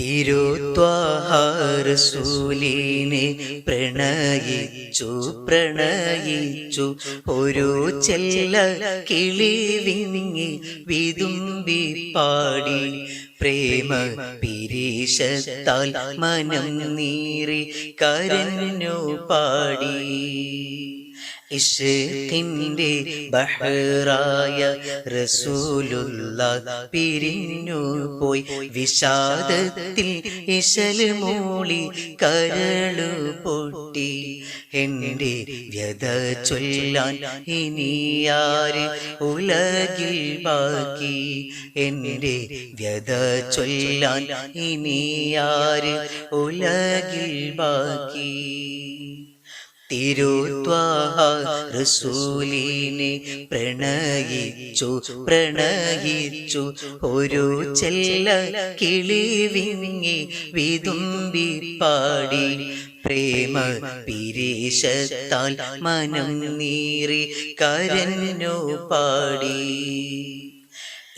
തിരുത്വാഹാരസൂലിനെ പ്രണയിച്ചു പ്രണയിച്ചു. ഒരു ചെല്ല കിളി വിങ്ങി വിതുമ്പി പാടി. പ്രേമ പിരീശത്താൽ മനം നീറി കരഞ്ഞു പാടി. ഇഷ്കിന്റെ ബഹറായ റസൂലുള്ള പിരിഞ്ഞു പോയി. വിഷാദത്തിൽ ഇശൽ മൂളി കരളു പൊട്ടി. എന്റെ വ്യത ചൊല്ലാൻ ഇനിയാര് ഉലകിൽ ബാക്കി? എന്റെ വ്യത ചൊല്ലാൻ ഇനിയാര് ഉലകിൽ ബാക്കി? തിരുത്വാഹ റസൂലിനെ പ്രണയിച്ചു പ്രണയിച്ചു. ഒരു ചെല്ല കിളി വിങ്ങി വിതുമ്പി പാടി. പ്രേമ പിരീശത്താൽ മനം നീറി കരഞ്ഞു പാടി.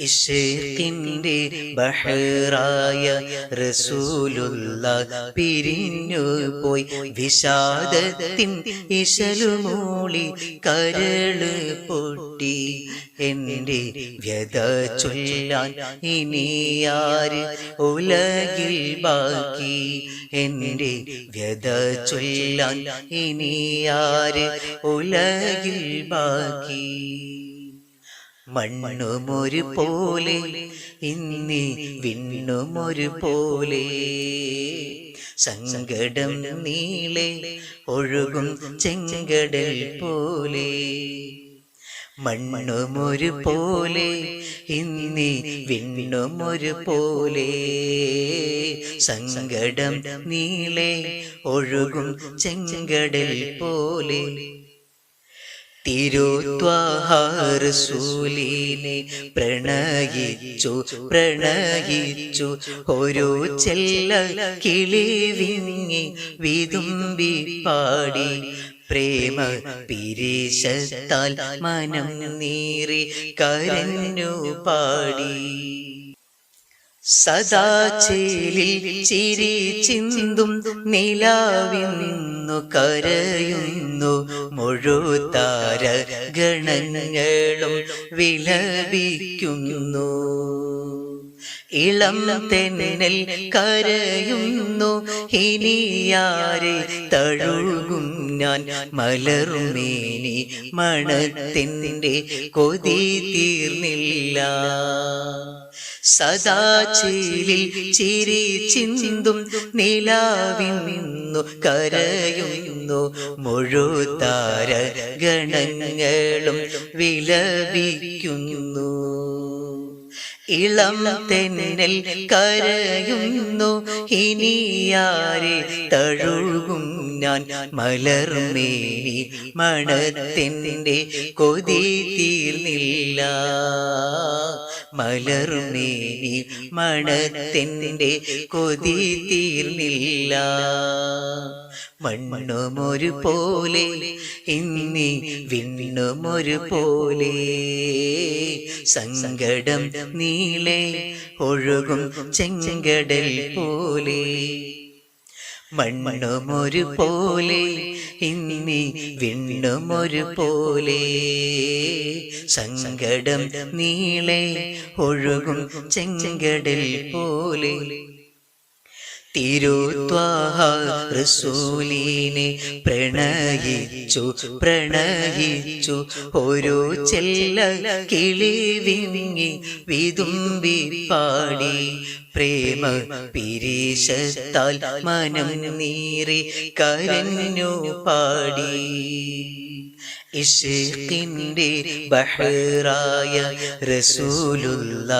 ഇഷേക്കിന്റെ ബഹറായ റസൂലുള്ള പിരിഞ്ഞു പോയി. വിഷാദത്തിൻ ഇശലുമൂളി കരൾ പൊട്ടി. എന്റെ വ്യത ചൊല്ലാൻ ഇനിയാര് ഉലകിൽ ബാക്കി? എന്റെ വ്യത ചൊല്ലാൻ ഇനിയാര് ഉലകിൽ ബാക്കി? മണ്ണുമൊരു പോലെ ഇന്നി വിണ്ണുമൊരു പോലെ സങ്കടം നീളെ ഒഴുകും ചെങ്കടൽ പോലെ. മണ്ണുമൊരു പോലെ ഇന്നി വിണ്ണുമൊരു പോലെ. സങ്കടം നീളെ ഒഴുകും ചെങ്കടൽ പോലെ. തിരുത്വാഹാരസൂലിനെ പ്രണയിച്ചു പ്രണയിച്ചു. ഒരു ചെല്ല കിളി വിങ്ങി വിതുമ്പി പാടി. പ്രേമ പിരിശത്താൽ മനം നീറി കരഞ്ഞു പാടി. സദാ ചേലിൽ ചിരി ചിന്തും നിലാവിന്നു കരയുന്നു മുഴുതാര ഗണങ്ങളും വിലപിക്കുന്നു. ഇളം തെന്നൽ കരയുന്നു ഇനിയാരെ തഴുകും ഞാൻ? മലറുമേനി മണത്തിന്റെ കൊതി തീർന്നില്ല. സദാ ചേലിൽ ചിരി ചിന്തും നിലാവിൽ നിന്നു കരയുന്നു. മുഴുതാര ഗണങ്ങളും വിലപിക്കുന്നു. ഇളം തെന്നൽ കരയുന്നു. ഇനിയാരെ തഴുകും ഞാൻ? മലർമേനി മണത്തിന്റെ കൊതി തീർന്നില്ല മലർമേനി മണത്തിന്റെ കൊതി തീർന്നില്ല മണ്ണുമൊരു പോലെ ഇന്നി വിണ്ണുമൊരു പോലെ. സങ്കടം നീളെ ഒഴുകും ചെങ്കടൽ പോലെ. മണ്ണുമൊരു പോലെ ഇന്നി വിണ്ണുമൊരു പോലെ. സങ്കടം നീളെ ഒഴുകും ചെങ്കടൽ പോലെ. തിരുത്വാഹ റസൂലിനെ പ്രണയിച്ചു പ്രണയിച്ചു. ഒരു ചെല്ല കിളി വിങ്ങി വിതുമ്പി പാടി. പ്രേമ പിരീശത്താൽ മനം നീറി കരഞ്ഞു പാടി. ഇഷ്കിന്റെ ബഹറായ റസൂലുള്ള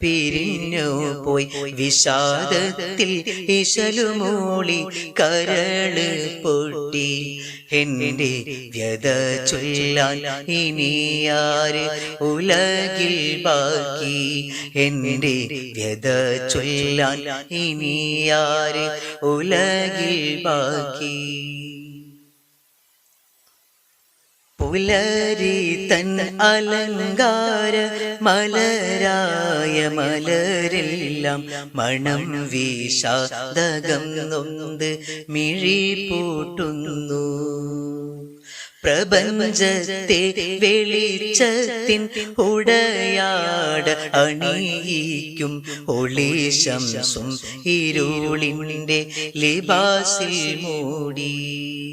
പിരിഞ്ഞു പോയി വിഷാദത്തിൽ ഇശലുമൂളി കരൾ പൊട്ടി. എന്റെ വ്യത ചൊല്ലാൻ ഇനിയാര് ഉലകിൽ ബാക്കി എന്റെ വ്യത ചൊല്ലാൻ ഇനിയാര് ഉലകിൽ ബാക്കി പുലരി തൻ അലങ്കാര മലരായ മലരെല്ലാം മണം വീശാതകം നൊന്ത് മിഴി പൂട്ടുന്നു. പ്രപഞ്ചത്തെ വെളിച്ചത്തിൻ ഉടയാട് അണിയിക്കും ഒളിശംസും ഇരുളിന്റെ ലിബാസിൽ മൂടി.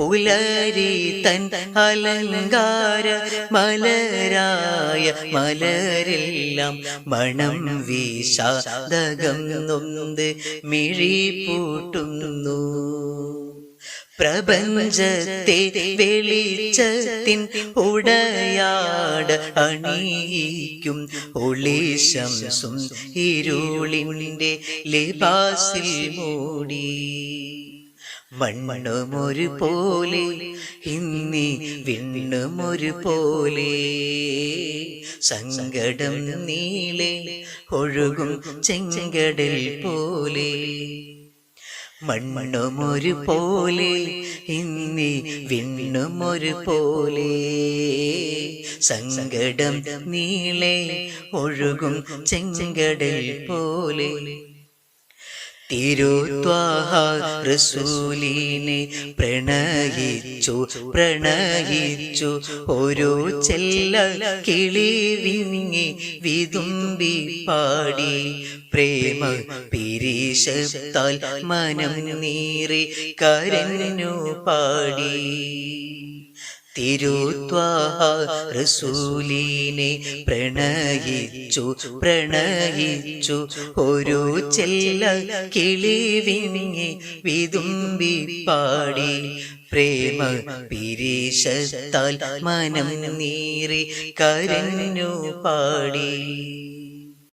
പുലരി തൻ അലങ്കാര മലരായ മലരെല്ലാം മണം വീശാതകം മിഴി പൂട്ടുന്നു. പ്രപഞ്ചത്തെ വെളിച്ചത്തിൻ ഉടയാട് അണിയിക്കും ഒളിശംസും ഇരുളിന്റെ ലിബാസിൽ മൂടി. മണ്ണുമൊരു പോലെ ഇന്നി വിണ്ണുമൊരു പോലെ സങ്കടം നീളെ ഒഴുകും ചെങ്കടൽ പോലെ. മണ്ണുമൊരു പോലെ ഇന്നി വിണ്ണുമൊരു പോലെ. സങ്കടം നീളെ ഒഴുകും ചെങ്കടൽ പോലെ. തിരുത്വാഹ റസൂലിനെ പ്രണയിച്ചു പ്രണയിച്ചു. ഓരോ ചെല്ല കിളി വിങ്ങി വിതുമ്പി പാടി. പ്രേമ പിരീശത്താൽ മനം നീറി കരഞ്ഞു പാടി. തിരുത്വാഹ റസൂലിനെ പ്രണയിച്ചു പ്രണയിച്ചു. ഒരു ചെല്ല കിളി വിങ്ങി വിതുമ്പി പാടി. പ്രേമ പിരീശത്താൽ മനം നീറി കരഞ്ഞു പാടി.